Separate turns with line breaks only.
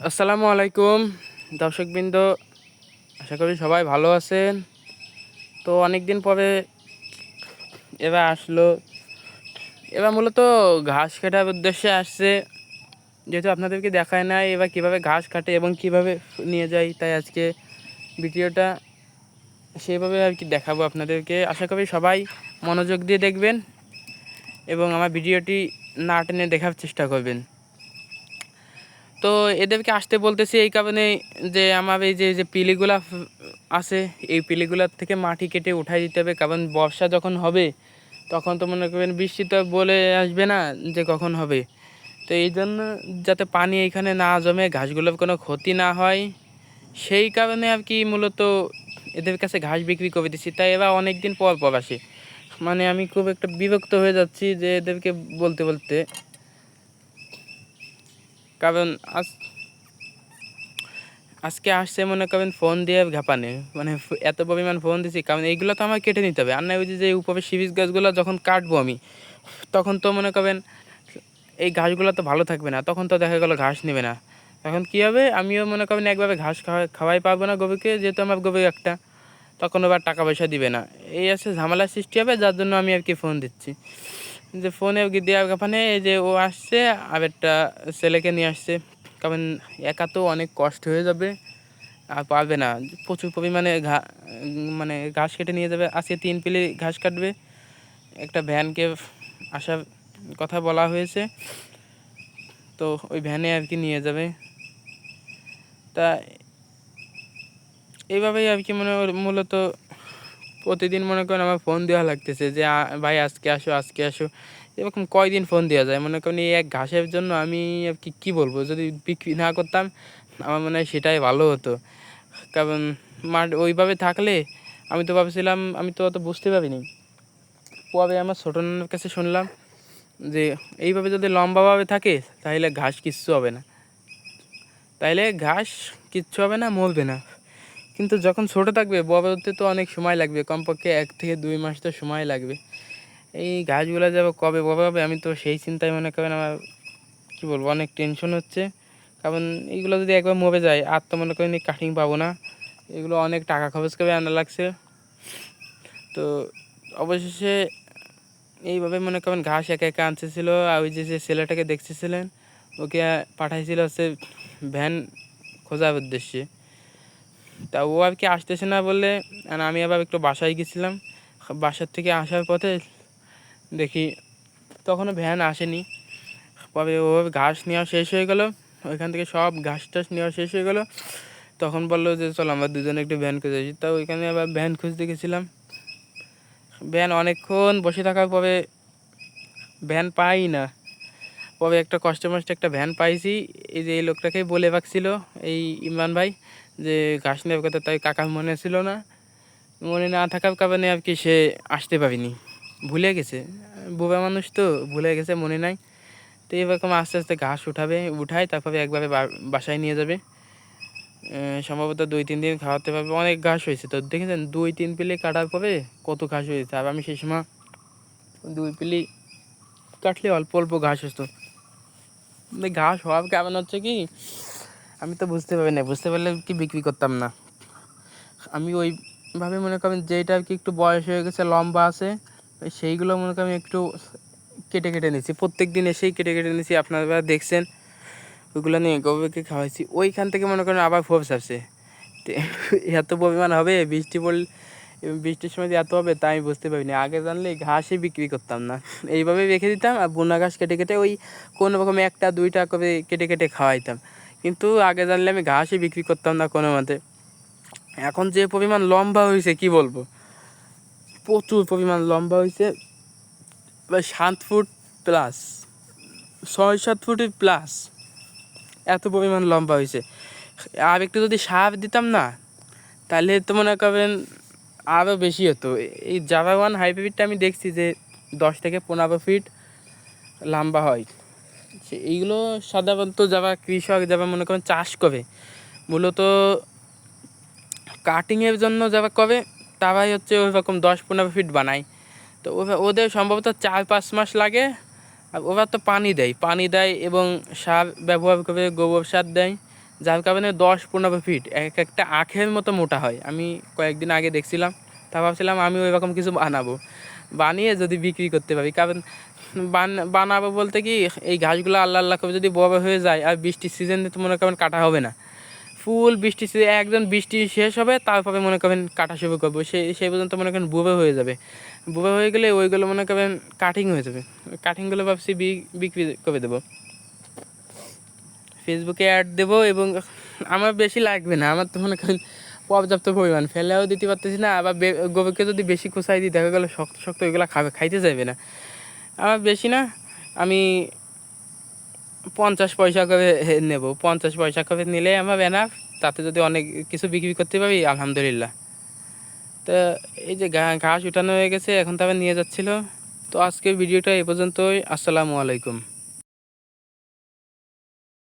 আসসালামু আলাইকুম, দর্শকবৃন্দ, আশা করি সবাই ভালো আছেন। তো অনেক দিন পরে এবার আসলো। এবার মূলত ঘাস কাটার উদ্দেশ্যে আসছে। যেহেতু আপনাদেরকে দেখায় নাই এবার কীভাবে ঘাস কাটে এবং কীভাবে নিয়ে যায় তাই আজকে ভিডিওটা সেইভাবে আর কি দেখাবো আপনাদেরকে। আশা করি সবাই মনোযোগ দিয়ে দেখবেন এবং আমার ভিডিওটি না টেনে দেখার চেষ্টা করবেন। তো এদেরকে আসতে বলতেছি এই কারণে যে আমার এই যে যে পিলিগুলা আছে, এই পিলিগুলার থেকে মাটি কেটে উঠাই দিতে হবে। কারণ বর্ষা যখন হবে, তখন তো মনে করবেন বৃষ্টি তো বলে আসবে না যে কখন হবে। তো এই জন্য যাতে পানি এইখানে না জমে, ঘাসগুলোর কোনো ক্ষতি না হয়, সেই কারণে আর কি মূলত এদের কাছে ঘাস বিক্রি করে দিচ্ছি তাই এবার অনেক দিন পর পর আসে। মানে আমি খুব একটা বিরক্ত হয়ে যাচ্ছি যে এদেরকে বলতে বলতে কারণ আজ, আজকে আসছে মনে করেন ফোন দিয়ে ঘাপানে। মানে এত পরিমাণ ফোন দিছি, কারণ এইগুলো তো আমার কেটে নিতে হবে। আর না ওই যে উপরে সিরিজ গাছগুলো যখন কাটবো আমি, তখন তো মনে করেন এই ঘাসগুলো তো ভালো থাকবে না, তখন তো দেখা গেলো ঘাস নেবে না। তখন কী হবে? আমিও মনে করেন একভাবে ঘাস খাওয়া খাওয়াই পারব না গরুকে যেহেতু আমার গরু একটা, তখন আবার টাকা পয়সা দিবে না। এই আছে ঝামেলার সৃষ্টি হবে, যার জন্য আমি আর কি ফোন দিচ্ছি। যে ফোনে দেওয়ার এই যে ও আসছে আর একটা ছেলেকে নিয়ে আসছে। কারণ একা তো অনেক কষ্ট হয়ে যাবে, আর পারবে না। প্রচুর পরিমাণে ঘা মানে ঘাস কেটে নিয়ে যাবে, আজকে তিন পিলি ঘাস কাটবে। একটা ভ্যানকে আসার কথা বলা হয়েছে, তো ওই ভ্যানে আর কি নিয়ে যাবে। তা এইভাবেই আর কি মনে মূলত প্রতিদিন মনে করেন আমার ফোন দেওয়া লাগতেছে যে ভাই, আজকে আসো আজকে আসো। এরকম কয়দিন ফোন দেওয়া যায়? মনে করেন এই এক ঘাসের জন্য আমি আর কি, কী বলব? যদি বিক্রি না করতাম, আমার মনে হয় সেটাই ভালো হতো। কারণ মাঠ ওইভাবে থাকলে আমি তো ভাবছিলাম, আমি তো অত বুঝতে পারিনি। পরে আমার ছোটো নানার কাছে শুনলাম যে, এইভাবে যদি লম্বাভাবে থাকে, তাহলে ঘাস কিচ্ছু হবে না। তাইলে ঘাস কিচ্ছু হবে না, মরবে না। কিন্তু যখন ছোট থাকবে বড় হতে তো অনেক সময় লাগবে। কমপক্ষে এক থেকে দুই মাস তো সময় লাগবে। এই গাছগুলো যাবে কবে বড় হবে আমি তো সেই চিন্তায় মনে করেন আমার, কী বলব, অনেক টেনশন হচ্ছে। কারণ এইগুলো যদি একবার মরে যায়, আর তো মনে করেন কাটিং পাবো না। এগুলো অনেক টাকা খরচ করে আনা লাগছে। তো অবশেষে এইভাবে মনে করেন ঘাস একা একা আনতেছিল, আর ওই যে যে ছেলেটাকে দেখতেছিলেন, ওকে পাঠাইছিল হচ্ছে ভ্যান খোঁজার উদ্দেশ্যে। তা ও আর কি আসতেছে না বললে আমি আবার একটু বাসায় গেছিলাম। বাসার থেকে আসার পথে দেখি তখনও ভ্যান আসেনি। পরে ও ঘাস নেওয়া শেষ হয়ে গেল। ওইখান থেকে সব ঘাস টাস নেওয়া শেষ হয়ে গেলো। তখন বলল যে, চলো আমরা দুজনে একটু ভ্যান খুঁজে আসি। তা ওইখানে আবার ভ্যান খুঁজতে গেছিলাম। ভ্যান অনেকক্ষণ বসে থাকার পরে ভ্যান পাই না। পরে একটা কষ্ট মষ্ট একটা ভ্যান পাইছি। এই যে এই লোকটাকেই বলে রাখছিল এই ইমরান ভাই, যে ঘাস নেওয়ার কথা তাই কাকার মনে ছিল না। মনে না থাকার কারণে আর কি সে আসতে পারিনি। ভুলে গেছে। বুবা মানুষ তো, ভুলে গেছে, মনে নাই। তো এরকম আস্তে আস্তে ঘাস উঠাবে, উঠায়, তারপরে একবারে বাসায় নিয়ে যাবে। সম্ভবত দুই তিন দিন খাওয়াতে পারবে। অনেক ঘাস হয়েছে তো। দেখেছেন, দুই তিন পিলি কাটার পরে কত ঘাস হয়েছে। আর আমি সেই সময় দুই পিলি কাটলে অল্প অল্প ঘাস হতো ঘাস হওয়ার কারণ হচ্ছে কি? আমি তো বুঝতে পারি না, বুঝতে পারলে কি বিক্রি করতাম না। আমি ওইভাবে মনে করেন যেটা আর কি একটু বয়স হয়ে গেছে, লম্বা আছে সেইগুলো মনে করেন একটু কেটে কেটে নিয়েছি। প্রত্যেক দিন এসেই কেটে কেটে নিয়েছি, আপনারা দেখছেন, ওইগুলো নিয়ে গরুকে খাওয়াইছি। ওইখান থেকে মনে করেন আবার আসছে তো এত পরিমাণ হবে, বৃষ্টি পড়লে বৃষ্টির সময় যে এত হবে তা আমি বুঝতে পারিনি। আগে জানলে ঘাসই বিক্রি করতাম না। এইভাবে রেখে দিতাম আর বোনা ঘাস কেটে কেটে ওই কোনো রকম একটা, দুইটা করে কেটে কেটে খাওয়াইতাম। কিন্তু আগে জানলে আমি ঘাসই বিক্রি করতাম না কোনো মতে। এখন যে পরিমাণ লম্বা হয়েছে, কি বলব? প্রচুর পরিমাণ লম্বা হয়েছে। সাত ফুট প্লাস ছয়, সাত ফুটের প্লাস এত পরিমাণ লম্বা হয়েছে। আর একটু যদি সার দিতাম না, তাহলে তো মনে করেন আরও বেশি হতো। এই জাভা ওয়ান হাইব্রিডটা আমি দেখছি যে দশ থেকে পনেরো ফিট লম্বা হয়। সে এইগুলো সাধারণত যারা কৃষক যারা মনে করেন চাষ করে, মূলত কাটিংয়ের জন্য যারা করে, তারাই হচ্ছে ওই রকম দশ পনেরো ফিট বানায়। তো ওরা- ওদের সম্ভবত চার পাঁচ মাস লাগে, আর ওরা তো পানি দেয়। পানি দেয় এবং সার ব্যবহার করে গোবর সার দেয়। যার কারণে দশ পনেরো ফিট এক একটা আখের মতো মোটা হয়। আমি কয়েকদিন আগে দেখছিলাম, তা ভাবছিলাম আমি ওই রকম কিছু বানাবো। বানিয়ে যদি বিক্রি করতে পারি, কারণ বান, বানাবো বলতে কি, এই ঘাসগুলো আল্লাহ আল্লাহ করে যদি বড় হয়ে যায় আর বৃষ্টির সিজনে তো মনে করেন কাটা হবে না। ফুল বৃষ্টি একদম বৃষ্টি শেষ হবে, তারপরে মনে করেন কাটা শুরু করব। সেই সেই পর্যন্ত মনে করেন বুবে হয়ে যাবে। বুবে হয়ে গেলে ওইগুলো মনে করেন কাটিং হয়ে যাবে। কাটিংগুলো ভাবছি বিক্রি করে দেবো। ফেসবুকে অ্যাড দেবো এবং আমার বেশি লাগবে না। আমার তো মনে করেন পর্যাপ্ত পরিমাণ। ফেলেও দিতে পারতেছি না, আবার গোবরকে যদি বেশি কোথায় দিই, দেখা গেলো শক্ত শক্ত ওইগুলো খাবে, খাইতে চাইবে না। আমার বেশি না, আমি পঞ্চাশ পয়সা করে নেব। পঞ্চাশ পয়সা করে নিলে আমার এনাফ তাতে যদি অনেক কিছু বিক্রি করতে পারি, আলহামদুলিল্লাহ। তো এই যে ঘাস উঠানো হয়ে গেছে, এখন তো আবার নিয়ে যাচ্ছিল। তো আজকের ভিডিওটা এ পর্যন্তই। আসসালামু আলাইকুম।